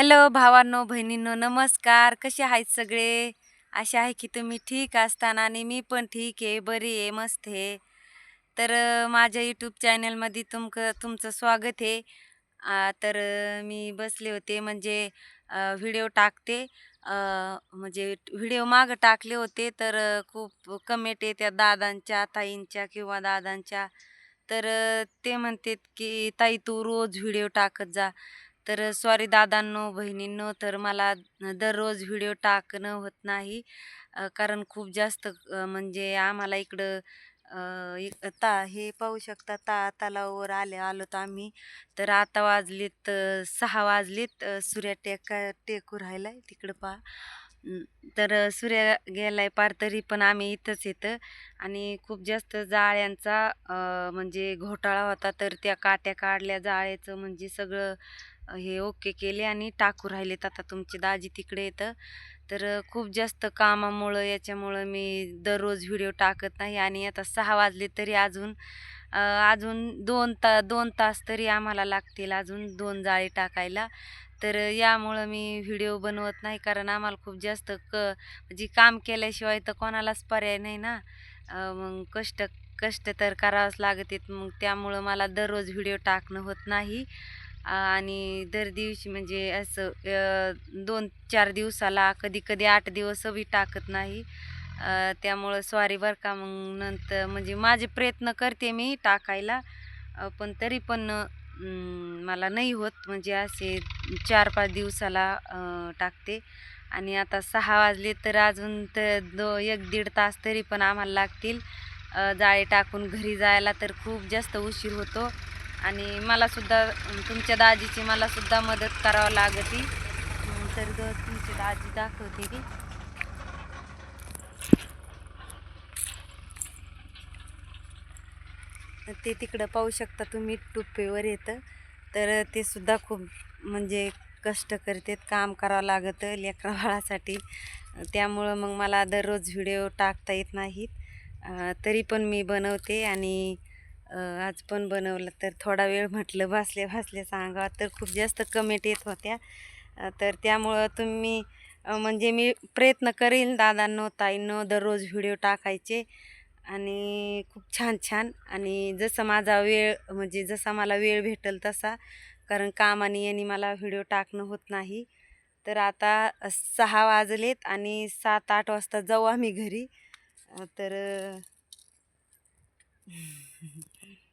Hello भावांनो बहिणींनो नमस्कार. कसे आहेत सगळे? असे आहे की तुम्ही ठीक असताना आणि मी पण ठीक आहे बरी आहे मस्त आहे. तर माझ्या यूट्यूब चॅनलमध्ये तुमक तुमचं स्वागत आहे. तर मी बसले होते म्हणजे व्हिडिओ टाकते. म्हणजे व्हिडिओ मागं टाकले होते तर खूप कमेंट येत्या दादांच्या ताईंच्या किंवा दादांच्या. तर ते म्हणतात की ताई तू रोज व्हिडिओ टाकत जा. तर सॉरी दादांनो बहिणींनो तर मला दररोज व्हिडिओ टाकणं होत नाही. कारण खूप जास्त म्हणजे आम्हाला इकडं एक ता हे पाहू शकता ता तलावावर आले आलोत आम्ही. तर आता वाजलीत सहा वाजलीत. सूर्या टेका टेकू आहे तिकडं पहा. तर सूर्या सूर्य गेलाय पार तरी पण आम्ही इथंच येतं. आणि खूप जास्त जाळ्यांचा म्हणजे घोटाळा होता तर त्या काट्या काढल्या जाळ्याचं म्हणजे सगळं हे ओके केले आणि टाकू राहिलेत आता तुमची दाजी तिकडे येतं. तर खूप जास्त कामामुळं याच्यामुळं मी दररोज व्हिडिओ टाकत नाही आणि आता सहा वाजले तरी अजून अजून दोन ता दोन तास तरी आम्हाला लागतील अजून दोन जाळी टाकायला. तर यामुळं मी व्हिडिओ बनवत नाही कारण आम्हाला खूप जास्त क म्हणजे काम केल्याशिवाय तर कोणालाच पर्याय नाही ना. मग कष्ट कष्ट तर करावंच लागत आहेत. मग त्यामुळं मला दररोज व्हिडिओ टाकणं होत नाही. आणि दर दिवशी म्हणजे असं दोन चार दिवसाला कधी कधी आठ दिवसही टाकत नाही. त्यामुळं स्वारी बरं का मग नंतर म्हणजे माझे प्रयत्न करते मी टाकायला. पण तरी पण मला नाही होत म्हणजे असे चार पाच दिवसाला टाकते. आणि आता सहा वाजले तर अजून तर दो एक दीड तास तरी पण आम्हाला लागतील. जाळे टाकून घरी जायला तर खूप जास्त उशीर होतो. आणि मलासुद्धा तुमच्या दाजीची मलासुद्धा मदत करावं लागते. तर ग तुमची दाजी दाखवते की ते तिकडं पाहू शकता तुम्ही टुप्पेवर येतं. तर ते सुद्धा खूप म्हणजे कष्ट करतात काम करावं लागतं लेकरा बाळासाठी. त्यामुळं मग मला दररोज व्हिडिओ टाकता येत नाहीत. तरी पण मी बनवते आणि आज पण बनवलं तर थोडा वेळ म्हटलं भासले भासले सांगा तर खूप जास्त कमेंट येत होत्या. तर त्यामुळं तुम्ही म्हणजे मी प्रयत्न करीन दादांनो ताईंनो दररोज व्हिडिओ टाकायचे. आणि खूप छान छान. आणि जसं माझा वेळ म्हणजे जसा मला वेळ भेटेल तसा कारण काम आणि यांनी मला व्हिडिओ टाकणं होत नाही. तर आता सहा वाजलेत आणि सात आठ वाजता जाऊ आम्ही घरी. तर Mm-hmm.